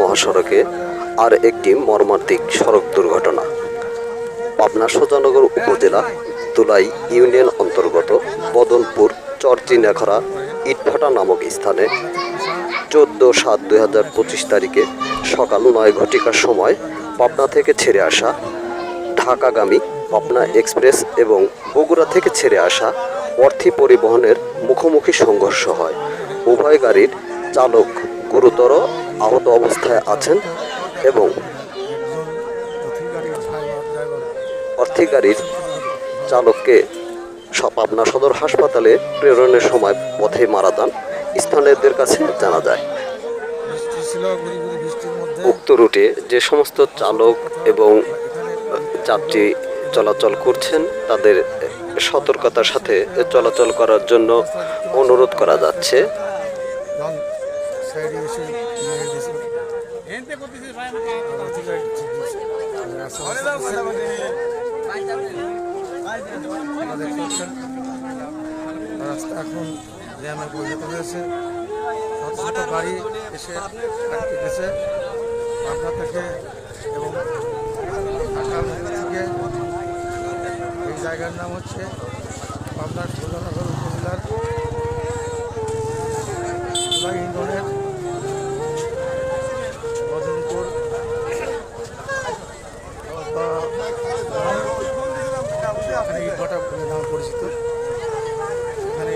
মহাসড়কে আর একটি মর্মান্তিক সড়ক দুর্ঘটনা। পাবনা সোজানগর উপজেলা তুলাই ইউনিয়ন অন্তর্গত বদনপুর চরচিনাখরা ইটভাটা নামক স্থানে চোদ্দ সাত দুই হাজার পঁচিশ তারিখে সকাল নয় ঘটিকার সময় পাবনা থেকে ছেড়ে আসা ঢাকাগামী পাবনা এক্সপ্রেস এবং বগুড়া থেকে ছেড়ে আসা অর্থী পরিবহনের মুখোমুখি সংঘর্ষ হয়। উভয় গাড়ির চালক গুরুতর আহত অবস্থায় আছেন এবং অর্থী গাড়ির চালককে পাবনা সদর হাসপাতালে প্রেরণের সময় পথে মারা যান। স্থানীয়দের কাছে জানা যায়, উক্ত রুটে যে সমস্ত চালক এবং যাত্রী চলাচল করছেন, তাদের সতর্কতার সাথে চলাচল করার জন্য অনুরোধ করা যাচ্ছে। সাইডে এসে মেরে দিয়েছে। রাস্তা। আপনারা এখন জ্যামে পরিণত হয়েছে। শত গাড়ি এসে আটকে গেছে। পাবনা থেকে এবং ঢাকার মধ্যে থেকে এই জায়গার নাম হচ্ছে পাবনার সুজানগর উপজেলার ইটভাটা মানে নামে পরিচিত। এখানে